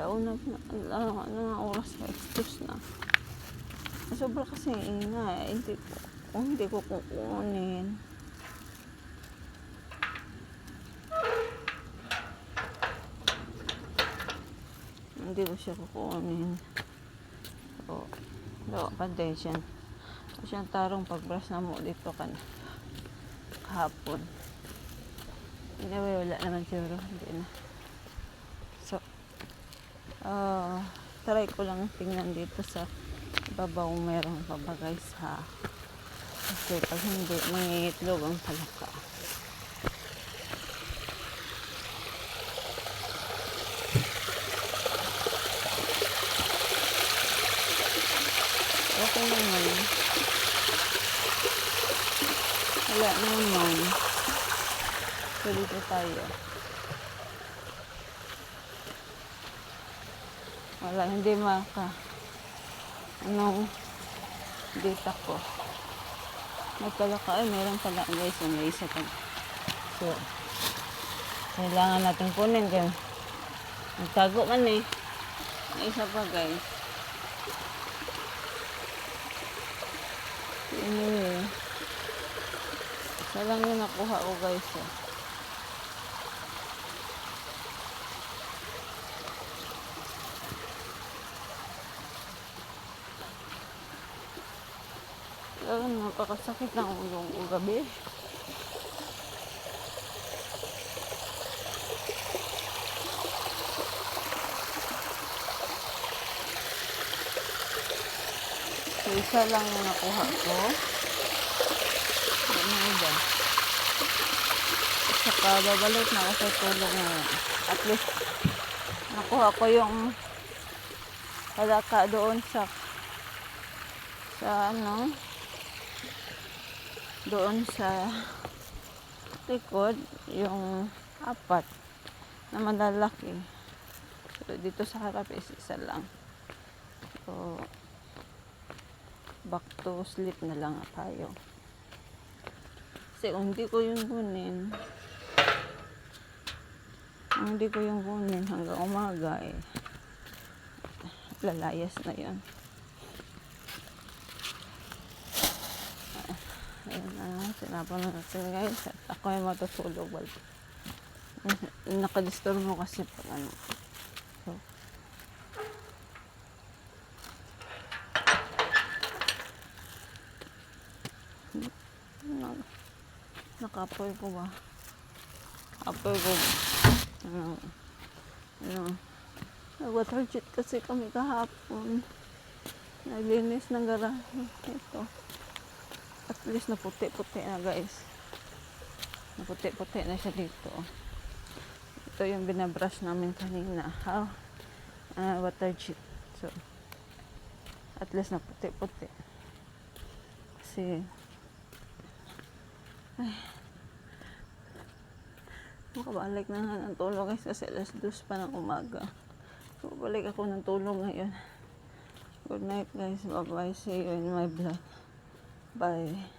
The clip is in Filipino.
Launa na, ano, ano nga oras na, excuse na. Sobra kasi ingay, hindi ko, kung hindi ko kukunin. Hindi ko siya kukunin. So, so, pandesyan. So, siyang tarong pagbras na mo dito kan kahapon. Anyway, wala naman siguro. Hindi na. Ah try ko lang tingnan dito sa babaw mayroong pa ba guys ha. Kasi pag hindi, mangingitlog ang palaka. Okay naman. Wala naman. So, dito tayo. Wala, hindi maka. Anong data ko. May palaka. Ay, meron pala guys. May isa pa. So, kailangan natin kunin dyan. Nagtago man eh. May isa pa guys. Anyway. Isa lang yung nakuha ko guys. Eh. Talagang napakasakit ng ulong ko gabi. So, isa lang yung nakuha ko. Ano ba? Saka babalik na ako sa tulong ngayon. At least, nakuha ko yung halaka doon sa sa ano doon sa likod yung apat na malalaki. So dito sa harap is isa lang. So back to sleep na lang tayo. Kasi kung hindi ko yung kunin kung hindi ko yung kunin hanggang umaga eh lalayas na yun Ayun na, sinapa na natin guys. At ako ay matutulog. Well, nakadisturb mo kasi pag ano. So, na- nakapoy ko ba? Apoy ko ba? Ano? Ano? Nag-water jet kasi kami kahapon. Naglinis ng garahe. Ito at least na puti-puti na guys. Na puti-puti na siya dito. Ito yung binabrush namin kanina. How? Ah, water jet. So, at least na puti-puti. Kasi, ay, makabalik na nga ng tulog guys kasi alas dos pa ng umaga. So, balik ako ng tulog ngayon. Good night guys. Bye-bye. See you in my vlog. bye